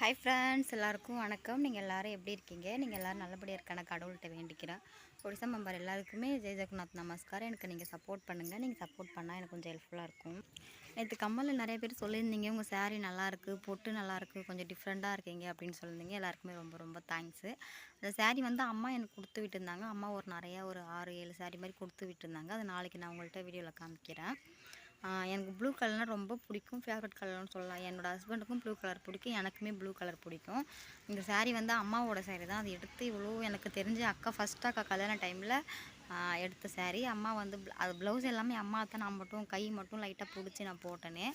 Hi friends எல்லாருக்கும் வணக்கம். நீங்கள் எல்லோரும் எப்படி இருக்கீங்க? நீங்கள் எல்லோரும் நல்லபடியாக இருக்கான கடவுள்கிட்ட வேண்டிக்கிறேன். ஒடிசா மெம்பர் எல்லாருக்குமே ஜெய் ஜெகநாத் நமஸ்காரம். எனக்கு நீங்கள் சப்போர்ட் பண்ணுங்கள் நீங்கள் சப்போர்ட் பண்ணால் எனக்கு கொஞ்சம் ஹெல்ப்ஃபுல்லாக இருக்கும். நேற்று கம்மலில் நிறைய பேர் சொல்லியிருந்தீங்க உங்கள் சேரீ நல்லாயிருக்கு பொட்டு நல்லாயிருக்கு கொஞ்சம் டிஃப்ரெண்ட்டாக இருக்கீங்க அப்படின்னு சொல்லியிருந்தீங்க. எல்லாருக்குமே ரொம்ப ரொம்ப தேங்க்ஸு அந்த சாரீ வந்து அம்மா எனக்கு கொடுத்து விட்டுருந்தாங்க. அம்மா ஒரு நிறையா ஒரு ஆறு ஏழு சாரீ மாதிரி கொடுத்து விட்டுருந்தாங்க. அது நாளைக்கு நான் உங்கள்கிட்ட வீடியோவில் காமிக்கிறேன். எனக்கு ப்ளூ கலர்னால் ரொம்ப பிடிக்கும். ஃபேவரட் கலர்னு சொல்லலாம். என்னோடய ஹஸ்பண்டுக்கும் ப்ளூ கலர் பிடிக்கும். எனக்குமே ப்ளூ கலர் பிடிக்கும். இந்த சாரீ வந்து அம்மாவோட சாரீ தான். அது எடுத்து இவ்வளோ எனக்கு தெரிஞ்ச அக்கா ஃபஸ்ட் அக்கா கல்யாண டைமில் எடுத்த சாரீ அம்மா வந்து அது ப்ளவுஸ் எல்லாமே அம்மா தான். நான் மட்டும் கை மட்டும் லைட்டாக பிடிச்சி நான் போட்டேனே.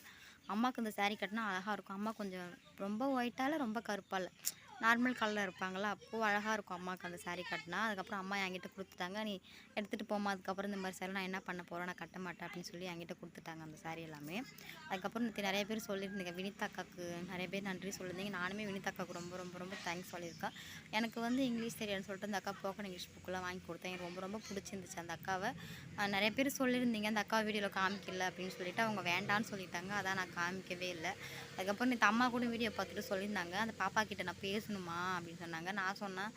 அம்மாவுக்கு இந்த சாரீ கட்டினா அழகாக இருக்கும். அம்மா கொஞ்சம் ரொம்ப ஒயிட்டால் ரொம்ப கருப்பால. நார்மல் கலரில் இருப்பாங்களா அப்போது அழகாக இருக்கும் அம்மாவுக்கு அந்த சாரீ கட்டினா. அதுக்கப்புறம் அம்மா என்கிட்ட கொடுத்துட்டாங்க நீ எடுத்துகிட்டு போமா அதுக்கப்புறம் இந்த மாதிரி சாரி நான் என்ன பண்ண போகிறேன் நான் கட்ட மாட்டேன் அப்படின்னு சொல்லி என்கிட்ட கொடுத்துட்டாங்க அந்த சாரீ எல்லாமே. அதுக்கப்புறம் நேற்று நிறைய பேர் சொல்லியிருந்தீங்க வினிதாக்காக்கு நிறைய பேர் நன்றி சொல்லியிருந்தீங்க. நானுமே வினிதாக்காக்கு ரொம்ப ரொம்ப ரொம்ப தேங்க்ஸ் சொல்லியிருக்கேன். எனக்கு வந்து இங்கிலீஷ் தெரியாதுன்னு சொல்லிட்டு அந்த அக்கா போக்கன் இங்கிலீஷ் புக்கெலாம் வாங்கி கொடுத்தேன். எனக்கு ரொம்ப ரொம்ப பிடிச்சிருந்துச்சு அந்த அக்காவை. நிறைய பேர் சொல்லியிருந்தீங்க அந்த அக்கா வீடியோவில் காமிக்கல அப்படின்னு சொல்லிட்டு அவங்க வேண்டான்னு சொல்லிட்டாங்க அதான் நான் காமிக்கவே இல்லை. அதுக்கப்புறம் நேற்று அம்மா கூட வீடியோ பார்த்துட்டு சொல்லியிருந்தாங்க அந்த பாப்பா கிட்ட நான் பேசணும் அப்படின்னு சொன்னாங்க. நான் சொன்னேன்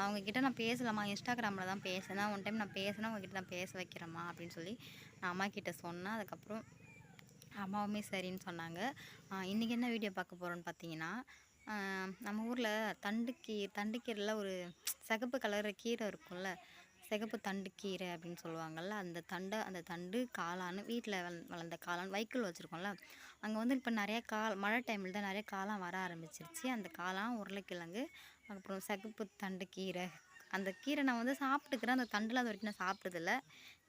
அவங்கக்கிட்ட நான் பேசலாமா இன்ஸ்டாகிராமில் தான் பேசினேன் ஒன் டைம் நான் பேசினேன் உங்ககிட்ட நான் பேச வைக்கிறேம்மா அப்படின்னு சொல்லி நான் அம்மாக்கிட்ட சொன்னேன். அதுக்கப்புறம் அம்மாவுமே சரின்னு சொன்னாங்க. இன்றைக்கி என்ன வீடியோ பார்க்க போகிறோன்னு பார்த்தீங்கன்னா நம்ம ஊரில் தண்டுக்கீ தண்டுக்கீரையில் ஒரு சிகப்பு கலர் கீரை இருக்கும்ல சிகப்பு தண்டு கீரை அப்படின்னு சொல்லுவாங்கள்ல அந்த தண்டை அந்த தண்டு காளான் வீட்டில் வளர்ந்த காளான் வைக்கோல் வச்சுருக்கோம்ல அங்கே வந்து இப்போ நிறைய கால் மழை டைமில் தான் நிறைய காலம் வர ஆரம்பிச்சிருச்சு. அந்த காலம் உருளைக்கிழங்கு அப்புறம் சகுப்பு தண்டு கீரை. அந்த கீரை நான் வந்து சாப்பிட்டுக்கிறேன். அந்த தண்டில் அது வரைக்கும் நான் சாப்பிட்டதில்ல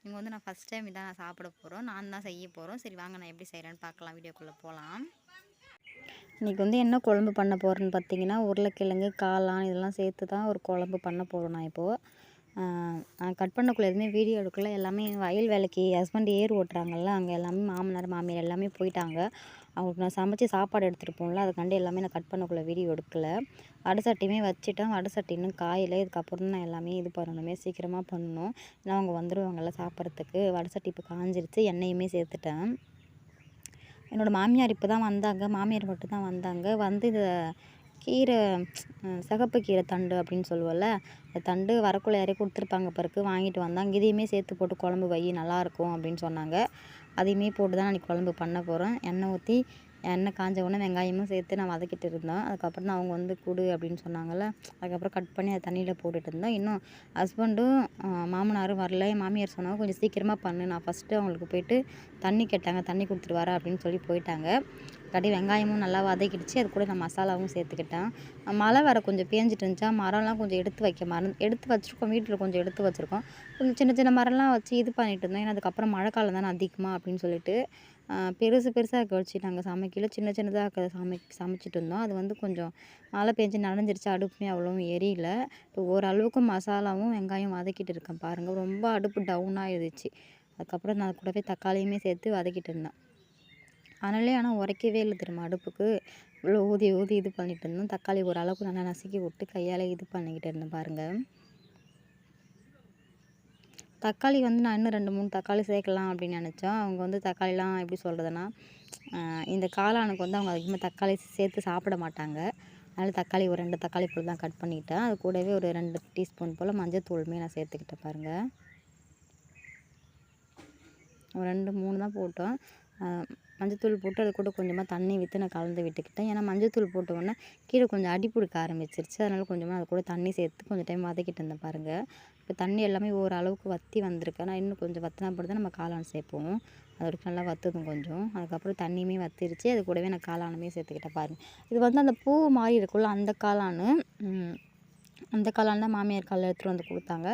இங்கே வந்து நான் ஃபஸ்ட் டைம் இதான் நான் சாப்பிட போகிறோம் நான் தான் செய்ய போகிறோம் சரி வாங்க நான் எப்படி செய்கிறேன்னு பார்க்கலாம். வீடியோக்குள்ளே போகலாம் இன்றைக்கி வந்து என்ன குழம்பு பண்ண போகிறேன்னு பார்த்தீங்கன்னா உருளைக்கிழங்கு காளான் இதெல்லாம் சேர்த்து தான் ஒரு குழம்பு பண்ண போகிறோம் நான் இப்போது கட் பண்ணக்குள்ளே எதுவுமே வீடியோ எடுக்கல. எல்லாமே வயல் வேலைக்கு ஹஸ்பண்ட் ஏர் ஓட்டுறாங்கல்ல அங்கே எல்லாமே மாமனார் மாமியார் எல்லாமே போயிட்டாங்க. அவங்களுக்கு நான் சமைச்சு சாப்பாடு எடுத்துகிட்டு போகல அதுக்காண்டி எல்லாமே நான் கட் பண்ணக்குள்ளே வீடியோ எடுக்கல. வடை சட்டியுமே வச்சுட்டேன். வடை சட்டி இன்னும் காயில். இதுக்கப்புறம் நான் எல்லாமே இது பண்ணணுமே சீக்கிரமாக பண்ணணும். ஏன்னா அவங்க வந்துடுவாங்கல்ல சாப்பிட்றதுக்கு. வடை சட்டி இப்போ காஞ்சிருச்சு எண்ணெயுமே சேர்த்துட்டேன். என்னோடய மாமியார் இப்போ தான் வந்தாங்க. மாமியார் மட்டும் தான் வந்தாங்க. வந்து இதை கீரை சிகப்பு கீரை தண்டு அப்படின்னு சொல்லுவோம்ல அந்த தண்டு வரக்குள்ள யாரையும் கொடுத்துருப்பாங்க பிறகு வாங்கிட்டு வந்தாங்க இதையுமே சேர்த்து போட்டு குழம்பு வை நல்லாயிருக்கும் அப்படின்னு சொன்னாங்க. அதையுமே போட்டு தான் நான் குழம்பு பண்ண போகிறேன் எண்ணெய் ஊற்றி எண்ணெய் காஞ்ச உடனே வெங்காயமும் சேர்த்து நான் வதக்கிட்டு இருந்தேன். அதுக்கப்புறம் தான் அவங்க வந்து கொடு அப்படின்னு சொன்னாங்கல்ல அதுக்கப்புறம் கட் பண்ணி அதை தண்ணியில் போட்டுட்டு இருந்தேன். இன்னும் ஹஸ்பண்டும் மாமனாரும் வரல. மாமியார் சொன்னாங்க கொஞ்சம் சீக்கிரமாக பண்ணு. நான் ஃபஸ்ட்டு அவங்களுக்கு போயிட்டு தண்ணி கேட்டாங்க. தண்ணி கொடுத்துட்டு வரேன் அப்படின்னு சொல்லி போயிட்டாங்க. கடி வெங்காயமும் நல்லா வதக்கிடுச்சு. அது கூட நான் மசாலாவும் சேர்த்துக்கிட்டேன். மழை வர கொஞ்சம் பேஞ்சிட்டு இருந்துச்சா மரம்லாம் கொஞ்சம் எடுத்து வைக்க மரம் எடுத்து வச்சுருக்கோம். வீட்டில் கொஞ்சம் எடுத்து வச்சுருக்கோம். கொஞ்சம் சின்ன சின்ன மரம்லாம் வச்சு இது பண்ணிட்டு இருந்தோம். ஏன்னா அதுக்கப்புறம் மழை காலம் தானே அதிகமாக அப்படின்னு சொல்லிட்டு பெருசு பெருசாக இருக்க வச்சு நாங்கள் சமைக்கல. சின்ன சின்னதாக இருக்க சமை சமைச்சிட்டு இருந்தோம். அது வந்து கொஞ்சம் மழை பெஞ்சு நனைஞ்சிருச்சு. அடுப்புமே அவ்வளோவும் எரியல. இப்போ ஓரளவுக்கு மசாலாவும் வெங்காயம் வதக்கிட்டு இருக்கேன் பாருங்கள் ரொம்ப அடுப்பு டவுனாக இருந்துச்சு அதுக்கப்புறம் நான் கூடவே தக்காளியுமே சேர்த்து வதக்கிட்டு இருந்தேன். அதனாலே ஆனால் உரைக்கவே இல்லை தெரியுமா அடுப்புக்கு? இவ்வளோ ஊதி ஊதி இது பண்ணிகிட்டு இருந்தோம். தக்காளி ஓரளவுக்கு நல்லா நசுக்கி விட்டு கையால் இது பண்ணிக்கிட்டு இருந்தேன் பாருங்கள் தக்காளி வந்து நான் இன்னும் ரெண்டு மூணு தக்காளி சேர்க்கலாம் அப்படின்னு நினச்சோம் அவங்க வந்து தக்காளிலாம் எப்படி சொல்கிறதுனா இந்த காளானுக்கு வந்து அவங்க அதிகமாக தக்காளி சேர்த்து சாப்பிட மாட்டாங்க. அதனால் தக்காளி ஒரு ரெண்டு தக்காளி போல் தான் கட் பண்ணிக்கிட்டேன் அது கூடவே ஒரு ரெண்டு டீஸ்பூன் போல் மஞ்சத்தூளுமே நான் சேர்த்துக்கிட்டேன் பாருங்கள் ஒரு ரெண்டு மூணு தான் போட்டோம். மஞ்சத்தூள் போட்டு அது கூட கொஞ்சமாக தண்ணி விற்று நான் கலந்து விட்டுக்கிட்டேன். ஏன்னா மஞ்சத்தூள் போட்ட உடனே கீழே கொஞ்சம் அடி பிடிக்க ஆரம்பிச்சிருச்சு. அதனால் கொஞ்சமாக அது கூட தண்ணி சேர்த்து கொஞ்சம் டைம் வதக்கிட்டு இருந்தேன் பாருங்கள் இப்போ தண்ணி எல்லாமே ஓரளவுக்கு வற்றி வந்திருக்கு. ஆனால் இன்னும் கொஞ்சம் வற்றினா போட்டு தான் நம்ம காளான் சேர்ப்போம். அது வரைக்கும் நல்லா வற்றுதும் கொஞ்சம். அதுக்கப்புறம் தண்ணியுமே வற்றிருச்சு அது கூடவே நான் காளானுமே சேர்த்துக்கிட்டேன் பாருங்கள் இது வந்து அந்த பூ மாதிரி இருக்கும்ல அந்த காளான் அந்த காளான் தான் மாமியார் காலில் எடுத்துகிட்டு வந்து கொடுத்தாங்க.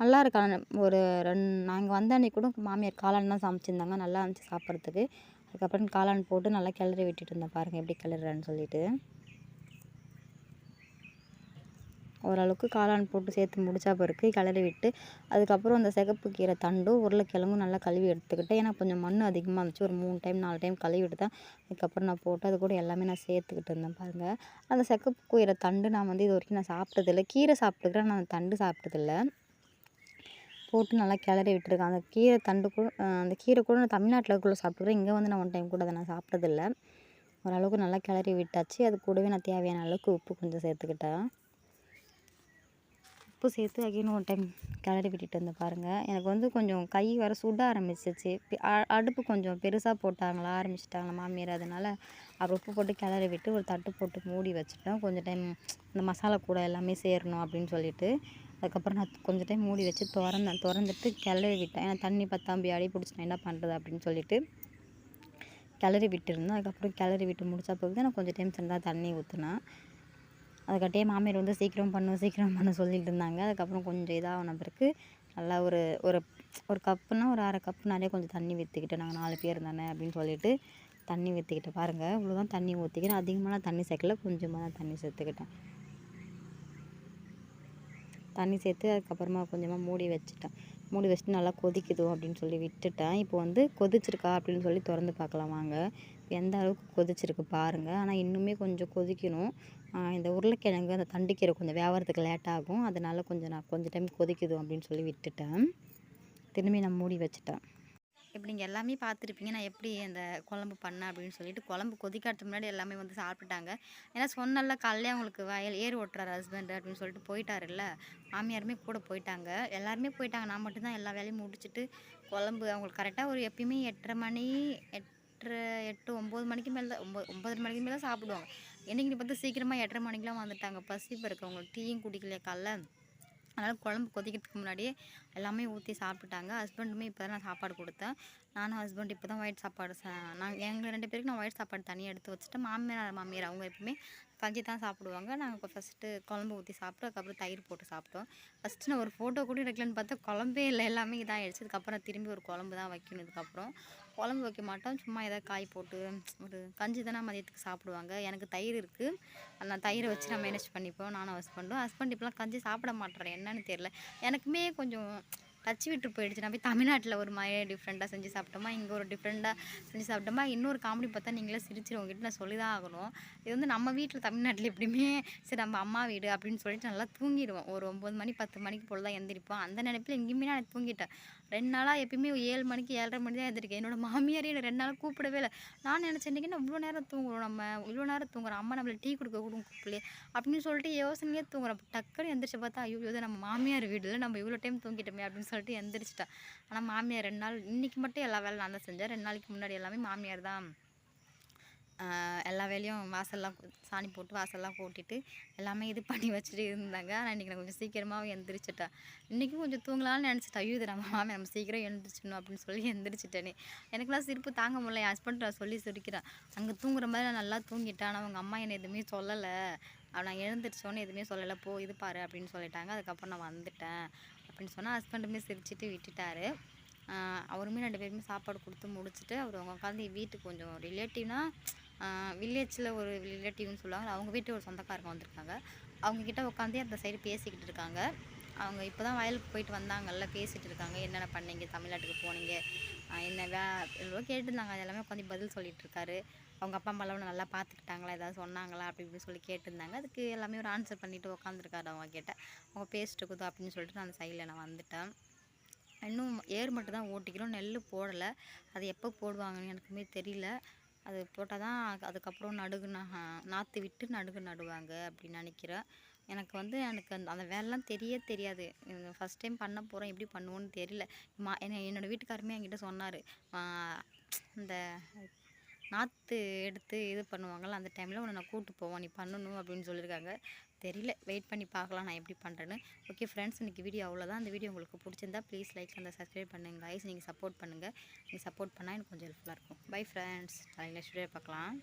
நல்லா இருக்கு ஒரு ரெண்டு நாங்கள் வந்த அன்னைக்கு கூட மாமியார் காளான் தான் சமைச்சிருந்தாங்க. நல்லா இருந்துச்சு சாப்பிட்றதுக்கு. அதுக்கப்புறம் காளான் போட்டு நல்லா கிளறி விட்டுட்டு இருந்தேன் பாருங்கள் எப்படி கிளறுறேன்னு சொல்லிட்டு. ஓரளவுக்கு காளான் போட்டு சேர்த்து முடிச்சா பிறகு கிளறி விட்டு அதுக்கப்புறம் அந்த சிகப்பு கீரை தண்டும் உருளைக்கிழங்கும் நல்லா கழுவி எடுத்துக்கிட்டேன். ஏன்னா கொஞ்சம் மண் அதிகமாக இருந்துச்சு ஒரு மூணு டைம் நாலு டைம் கழுவி எடுத்தேன் அதுக்கப்புறம் நான் போட்டு அது கூட எல்லாமே நான் சேர்த்துக்கிட்டு இருந்தேன் பாருங்கள் அந்த சிகப்பு கீரை தண்டு நான் வந்து இது வரைக்கும் நான் சாப்பிட்டதில்ல. கீரை சாப்பிட்டுக்கிறேன் நான் தண்டு சாப்பிட்டதில்லை. போட்டு நல்லா கிளறி விட்டுருக்கேன். அந்த கீரை தண்டு கூட அந்த கீரை கூட நான் தமிழ்நாட்டில் கூட சாப்பிட்ருக்கேன் இங்கே வந்து நான் ஒன் டைம் கூட அதை நான் சாப்பிட்டதில்ல. ஓரளவுக்கு நல்லா கிளறி விட்டாச்சு. அது கூடவே நான் தேவையான அளவுக்கு உப்பு கொஞ்சம் சேர்த்துக்கிட்டேன். உப்பு சேர்த்து அகைன் ஒன் டைம் கிளறி விட்டுட்டு வந்து பாருங்கள் எனக்கு வந்து கொஞ்சம் கை வர சுட ஆரம்பிச்சிச்சு. அடுப்பு கொஞ்சம் பெருசாக போட்டாங்களா ஆரம்பிச்சிட்டாங்களா மாமியார். அதனால் அப்புறம் உப்பு போட்டு கிளறி விட்டு ஒரு தட்டு போட்டு மூடி வச்சுட்டேன். கொஞ்சம் டைம் இந்த மசாலா கூட எல்லாமே சேரணும் அப்படின்னு சொல்லிட்டு. அதுக்கப்புறம் நான் கொஞ்சம் டைம் மூடி வச்சு திறந்தேன் திறந்துட்டு கிளறி விட்டேன் ஏன்னா தண்ணி பத்தாம்பி அடி பிடிச்சினா என்ன பண்ணுறது அப்படின்னு சொல்லிட்டு கிளறி விட்டுருந்தேன். அதுக்கப்புறம் கிளறி விட்டு முடிச்சா பிறகு நான் கொஞ்சம் டைம் சென்றால் தண்ணி ஊற்றினேன் அதுக்கட்டியே மாமியார் வந்து சீக்கிரம் பண்ணு சீக்கிரம் பண்ண சொல்லிட்டு இருந்தாங்க. அதுக்கப்புறம் கொஞ்சம் இதாகின பிறகு நல்லா ஒரு ஒரு ஒரு கப்புனா ஒரு அரை கப்பு நிறைய கொஞ்சம் தண்ணி விற்றுக்கிட்டேன் நாங்கள் நாலு பேர் தானே அப்படின்னு சொல்லிட்டு தண்ணி ஊற்றிக்கிட்டேன் பாருங்கள் இவ்வளோதான் தண்ணி ஊற்றிக்கிறேன் அதிகமான தண்ணி சேர்க்கல கொஞ்சமாக தான் தண்ணி சேர்த்துக்கிட்டேன். தண்ணி சேர்த்து அதுக்கப்புறமா கொஞ்சமாக மூடி வச்சுட்டேன். மூடி வச்சுட்டு நல்லா கொதிக்குதோ அப்படின்னு சொல்லி விட்டுட்டேன். இப்போ வந்து கொதிச்சிருக்கா அப்படின்னு சொல்லி திறந்து பார்க்கலாம் வாங்க. எந்த அளவுக்கு கொதிச்சிருக்கு பாருங்கள் ஆனால் இன்னுமே கொஞ்சம் கொதிக்கணும். இந்த உருளைக்கிழங்கு அந்த தண்டிக்கீரை கொஞ்சம் வேவறதுக்கு லேட் ஆகும். கொஞ்சம் நான் கொஞ்சம் டைம் கொதிக்குது அப்படின்னு சொல்லி விட்டுட்டேன். திரும்பி நான் மூடி வச்சுட்டேன். இப்படி நீங்கள் எல்லாமே பார்த்துருப்பீங்க. நான் எப்படி அந்த குழம்பு பண்ணேன் அப்படின்னு சொல்லிட்டு குழம்பு கொதிக்காட்டு முன்னாடி எல்லாமே வந்து சாப்பிட்டுட்டாங்க. ஏன்னா சொன்னல காலையிலே அவங்களுக்கு வயல் ஏர் ஓட்டுறாரு ஹஸ்பண்ட் அப்படின்னு சொல்லிட்டு போயிட்டாருல்ல. மாமியாருமே கூட போயிட்டாங்க. எல்லாருமே போயிட்டாங்க. நான் மட்டும்தான் எல்லா வேலையும் முடிச்சுட்டு குழம்பு அவங்களுக்கு கரெக்டாக ஒரு எப்பயுமே எட்டரை மணி எட்டு எட்டு ஒம்பது மணிக்கு மேலே தான் ஒம்பது ஒம்பது மணிக்கு மேலே சாப்பிடுவாங்க. என்னைக்கு பார்த்து சீக்கிரமாக எட்டரை மணிக்கெலாம் வந்துட்டாங்க. பசி இப்போ இருக்கவங்களுக்கு டீயும் குடிக்கலையே காலைல. அதனால் குழம்பு கொதிக்கிறதுக்கு முன்னாடியே எல்லாமே ஊற்றி சாப்பிட்டுட்டாங்க. ஹஸ்பண்டுமே இப்போ தான் நான் சாப்பாடு கொடுத்தேன். நானும் ஹஸ்பண்ட் இப்போ தான் ஒயிட் சாப்பாடு சா நாங்கள் எங்கள் ரெண்டு பேருக்கு நான் ஒயிட் சாப்பாடு தனியாக எடுத்து வச்சுட்டு மாமியார் மாமியார் அவங்க எப்பவுமே கஞ்சி தான் சாப்பிடுவாங்க. நாங்கள் ஃபஸ்ட்டு குழம்பு ஊற்றி சாப்பிட்டு அதுக்கப்புறம் தயிர் போட்டு சாப்பிட்டோம். ஃபஸ்ட்டு நான் ஒரு ஃபோட்டோ கூட எடுக்கலன்னு பார்த்தா குழம்பே இல்லை. எல்லாமே இதாகிடுச்சு அதுக்கப்புறம் திரும்பி ஒரு குழம்பு தான் வைக்கணும். இதுக்கப்புறம் குழம்பு வைக்க மாட்டோம். சும்மா ஏதாவது காய் போட்டு ஒரு கஞ்சி தானே மதியத்துக்கு சாப்பிடுவாங்க. எனக்கு தயிர் இருக்குது நான் தயிரை வச்சு நான் மேனேஜ் பண்ணிப்போம். நானும் ஹஸ்பண்டும் ஹஸ்பண்ட் இப்போலாம் கஞ்சி சாப்பிட மாட்டேறேன் என்னன்னு தெரியல. எனக்குமே கொஞ்சம் டச் விட்டு போயிடுச்சு. நான் போய் தமிழ்நாட்டில் ஒரு மாதிரி டிஃப்ரெண்ட்டாக செஞ்சு சாப்பிட்டோமா? இங்கே ஒரு டிஃப்ரெண்ட்டாக செஞ்சு சாப்பிட்டோமா? இன்னொரு காமெடி பார்த்தா நீங்களே சிரிச்சிரும். உங்ககிட்ட நான் சொல்லி தான் ஆகணும். இது வந்து நம்ம வீட்டில் தமிழ்நாட்டில் எப்படியுமே சரி நம்ம அம்மா வீடு அப்படின்னு சொல்லிட்டு நல்லா தூங்கிடுவோம். ஒரு ஒம்பது மணி பத்து மணிக்கு போல் தான் எந்திரிப்போம். அந்த நினைப்பில் எங்கேயுமே நான் தூங்கிட்டேன். ரெண்டு நாளாக எப்பயுமே ஏழு மணிக்கு ஏழரை மணி தான் எந்திரிக்கேன் என்னோடய மாமியாரே என்னை ரெண்டு நாள் கூப்பிடவே இல்லை. நான் நினச்சேன் இன்றைக்கி இவ்வளோ நேரம் தூங்குறோம் நம்ம? இவ்வளோ நேரம் தூங்குறோம். அம்மா நம்மளை டீ கொடுக்க கூட கூப்பிடலையே. அப்படின்னு சொல்லிட்டு யோசனையே தூங்குறோம் டக்குன்னு எந்திரிச்சு பார்த்தா ஐயோ இது நம்ம மாமியார் வீடில் நம்ம இவ்வளோ டைம் தூங்கிட்டோமே அப்படின்னு சொல்லி சொல்லிட்டு எந்திரிச்சிட்டேன் ஆனால் மாமியார் ரெண்டு நாள் இன்றைக்கி மட்டும் எல்லா வேலையும் நான் தான் செஞ்சேன். ரெண்டு நாளைக்கு முன்னாடி எல்லாமே மாமியார் தான் எல்லா வேலையும் வாசல்லாம் சாணி போட்டு வாசல்லாம் கூட்டிட்டு எல்லாமே இது பண்ணி வச்சுட்டு இருந்தாங்க. ஆனால் இன்றைக்கி நான் கொஞ்சம் சீக்கிரமாகவே எந்திரிச்சிட்டேன் இன்றைக்கும் கொஞ்சம் தூங்கலாம்னு நினச்சிட்டேன் ஐயோ இது நம்ம மாமி நம்ம சீக்கிரம் எழுந்திரிச்சிடணும் அப்படின்னு சொல்லி எந்திரிச்சிட்டேனே. எனக்குலாம் சிரிப்பு தாங்க முடியல. என் ஹஸ்பண்ட் நான் சொல்லி சுருக்கிறேன். அங்கே தூங்குற மாதிரி நான் நல்லா தூங்கிட்டேன். ஆனால் அவங்க அம்மா என்னை எதுவுமே சொல்லலை. நான் எழுந்திரிச்சோன்னு எதுவுமே சொல்லலை. போ இது பாரு அப்படின்னு சொல்லிட்டாங்க. அதுக்கப்புறம் நான் வந்துட்டேன். அப்படின்னு சொன்னால் ஹஸ்பண்டுமே சிரிச்சிட்டு விட்டுட்டாரு. அவருமே ரெண்டு பேருமே சாப்பாடு கொடுத்து முடிச்சுட்டு அவர் அவங்க உட்காந்து வீட்டுக்கு கொஞ்சம் ரிலேட்டிவ்னா வில்லேஜில் ஒரு ரிலேட்டிவ்னு சொல்லுவாங்க அவங்க வீட்டு ஒரு சொந்தக்காரங்க வந்திருக்காங்க. அவங்கக்கிட்ட உட்காந்து அந்த சைடு பேசிக்கிட்டு இருக்காங்க. அவங்க இப்போ தான் வயலுக்கு போயிட்டு வந்தாங்கல்ல பேசிகிட்டு இருக்காங்க. என்னென்ன பண்ணீங்க? தமிழ்நாட்டுக்கு போனீங்க. என்ன வே எவ்வளோ கேட்டிருந்தாங்க. அது எல்லாமே உட்காந்து பதில் சொல்லிகிட்டு இருக்காரு. அவங்க அப்பா அம்மாலாம் உன்னை நல்லா பார்த்துக்கிட்டாங்களா? ஏதாவது சொன்னாங்களா? அப்படி இப்படி சொல்லி கேட்டிருந்தாங்க. அதுக்கு எல்லாமே ஒரு ஆன்சர் பண்ணிவிட்டு உட்காந்துருக்காரு அவங்க கிட்ட. அவங்க பேசிட்டு இருக்குது அப்படின்னு சொல்லிட்டு நான் அந்த சைடில் நான் வந்துட்டேன். இன்னும் ஏர் மட்டும் தான் ஓட்டிக்கிறோம். நெல் போடலை. அது எப்போ போடுவாங்கன்னு எனக்குமே தெரியல. அது போட்டால் தான் அதுக்கப்புறம் நடுகு நாற்று விட்டு நடுகு நடுவாங்க அப்படின்னு நினைக்கிறேன். எனக்கு வந்து எனக்கு அந்த அந்த வேலைலாம் தெரிய தெரியாது. ஃபஸ்ட் டைம் பண்ண போகிறேன் எப்படி பண்ணுவோன்னு தெரியல. மா என்ன என்னோடய வீட்டுக்காரமே என்கிட்ட சொன்னார். இந்த நாற்று எடுத்து இது பண்ணுவாங்கள்ல அந்த டைமில் உன்னை நான் கூப்பிட்டு போவோம் நீ பண்ணணும் அப்படின்னு சொல்லியிருக்காங்க. தெரியல. வெயிட் பண்ணி பார்க்கலாம் நான் எப்படி பண்ணுறேன்னு ஓகே ஃப்ரெண்ட்ஸ் இன்றைக்கி வீடியோ அவ்வளோதான் அந்த வீடியோ உங்களுக்கு பிடிச்சிருந்தா ப்ளீஸ் லைக் அந்த சப்ஸ்கிரைப் பண்ணுங்க ஐஸ் நீங்கள் சப்போர்ட் பண்ணுங்கள் நீங்கள் சப்போர்ட் பண்ணால் எனக்கு கொஞ்சம் ஹெல்ப்ஃபுல்லாக இருக்கும். பை ஃப்ரெண்ட்ஸ் நெக்ஸ்ட் வீடியோ பார்க்கலாம்.